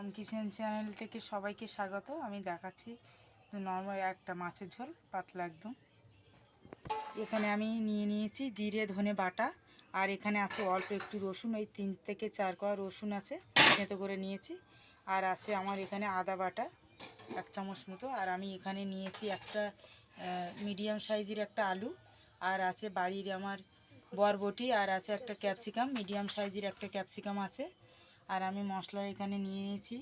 মম kitchen channel থেকে সবাইকে স্বাগত। আমি দেখাচ্ছি নর্মাল একটা মাছের ঝোল, পাতলা একদম। এখানে আমি নিয়ে নিয়েছি জিরে, ধনে বাটা, আর এখানে আছে অল্প একটু রসুন ওই তিন থেকে চার কোয়া রসুন আছে থেঁতো করে নিয়েছি। আর আছে আমার এখানে আদা বাটা, এক চামচ মতো। আর আমি এখানে নিয়েছি একটা মিডিয়াম সাইজের একটা আলু। আর আছে বাড়ির আমার বরবটি, আর আছে একটা ক্যাপসিকাম, মিডিয়াম সাইজের একটা ক্যাপসিকাম আছে। আর আমি মশলা এখানে নিয়ে নিয়েছি।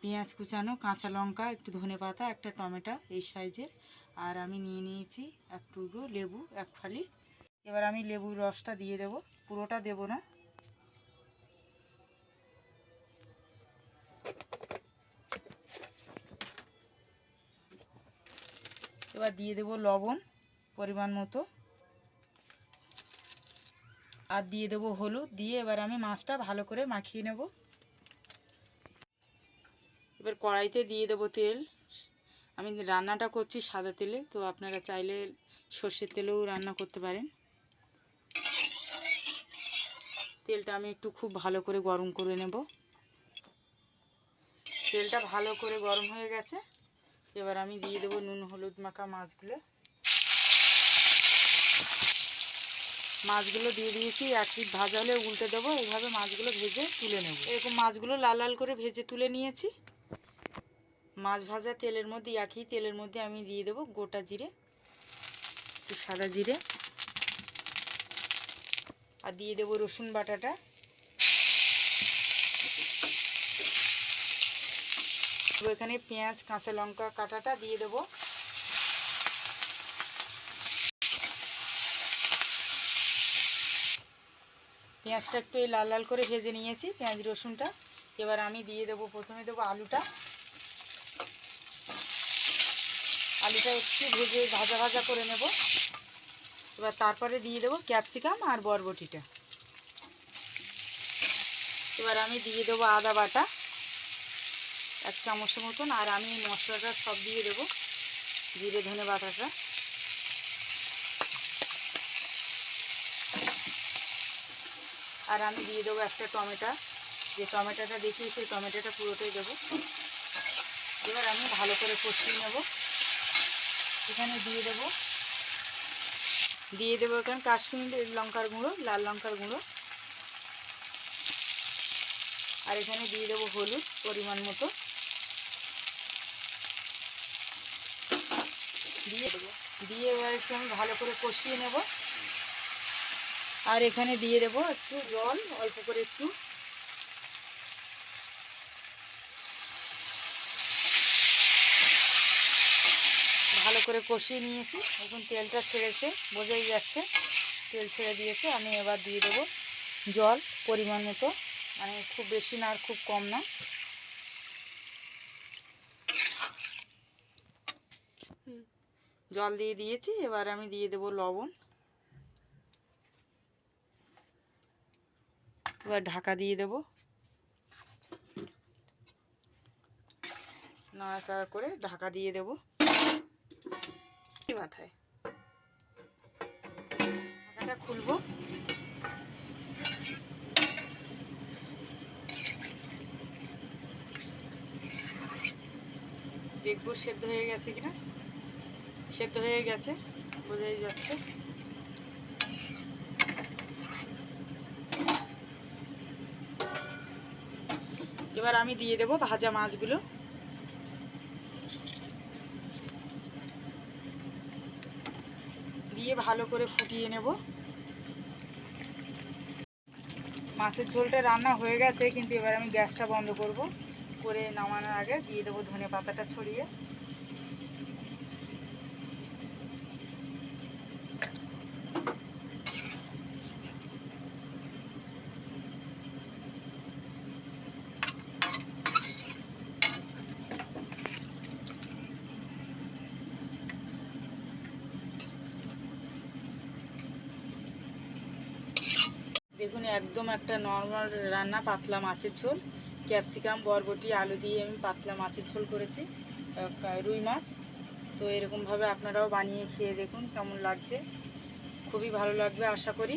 পেঁয়াজ কুচানো, কাঁচা লঙ্কা, একটু ধনে পাতা, একটা টমেটো এই সাইজের। আর আমি নিয়ে নিয়েছি এক টুকরো লেবু, এক ফালি। এবার আমি লেবুর রসটা দিয়ে দেব, পুরোটা দেব না। এবার দিয়ে দেব লবণ পরিমাণ মতো। আর দিয়ে দেবো হলুদ, দিয়ে এবার আমি মাছটা ভালো করে মাখিয়ে নেব। এবার কড়াইতে দিয়ে দেবো তেল। আমি রান্নাটা করছি সাদা তেলে, তো আপনারা চাইলে সর্ষের তেলেও রান্না করতে পারেন। তেলটা আমি একটু খুব ভালো করে গরম করে নেব। তেলটা ভালো করে গরম হয়ে গেছে। এবার আমি দিয়ে দেবো নুন হলুদ মাখা মাছগুলো। মাছগুলো দিয়ে দিয়েছি, এক পিঠ ভাজা হলে উল্টে দেবো, এইভাবে মাছগুলো ভেজে তুলে নেব। এরকম মাছগুলো লাল লাল করে ভেজে তুলে নিয়েছি। মাছ ভাজা তেলের মধ্যে, একই তেলের মধ্যে আমি দিয়ে দেবো গোটা জিরে, একটু সাদা জিরে। আর দিয়ে দেবো রসুন বাটাটা। এখানে পেঁয়াজ, কাঁচা লঙ্কা কাটাটা দিয়ে দেবো। পেঁয়াজটা একটু এই লাল লাল করে ভেজে নিয়েছি, পেঁয়াজ, রসুনটা। এবার আমি দিয়ে দেবো, প্রথমে দেবো আলুটা। আলুটা একটু ভেজে ভাজা ভাজা করে নেব। এবার তারপরে দিয়ে দেবো ক্যাপসিকাম আর বরবটিটা। এবার আমি দিয়ে দেবো আদা বাটা, এক চামচের মতন। আর আমি মশলাটা সব দিয়ে দেবো, জিরে ধনে বাটাটা। আর আমি দিয়ে দেবো একটা টমেটো। যে টমেটোটা দেখি, সেই টমেটোটা পুরোটাই দেবো। এবার আমি ভালো করে কষিয়ে নেব। এখানে দিয়ে দেব। দিয়ে দেবো এখানে কাশ্মীর লঙ্কার গুঁড়ো, লাল লঙ্কার গুঁড়ো। আর এখানে দিয়ে দেবো হলুদ পরিমাণ মতো। দিয়ে দেবো। দিয়ে এবার একটু আমি ভালো করে কষিয়ে নেব। আর এখানে দিয়ে দেবো একটু জল, অল্প করে একটু। ভালো করে কষিয়ে নিয়েছি। এখন তেলটা ছেড়েছে, বোঝাই যাচ্ছে। তেল ছেড়ে দিয়েছে, আমি এবার দিয়ে দেবো জল পরিমাণ মতো। মানে খুব বেশি না আর খুব কম না। জল দিয়ে দিয়েছি, এবার আমি দিয়ে দেবো লবণ। এবার ঢাকা দিয়ে দেব। নাড়াচাড়া করে ঢাকা দিয়ে দেব। মাথায়। ঢাকাটা খুলবো। দেখব সেদ্ধ হয়ে গেছে কিনা? সেদ্ধ হয়ে গেছে বোঝাই যাচ্ছে। এবার আমি দিয়ে দেব ভাজা মাছগুলো। দিয়ে ভালো করে ফুটিয়ে নেব। মাছের ঝোলটা রান্না হয়ে গেছে, কিন্তু এবার আমি গ্যাসটা বন্ধ করব। করে নামানোর আগে দিয়ে দেবো ধনে পাতাটা ছড়িয়ে। দেখুন, একদম একটা নর্মাল রান্না, পাতলা মাছের ঝোল। ক্যাপসিকাম বরবটি, আলু দিয়ে আমি পাতলা মাছের ঝোল করেছি রুই মাছ। তো এরকমভাবে আপনারাও বানিয়ে খেয়ে দেখুন কেমন লাগছে। খুবই ভালো লাগবে, আশা করি।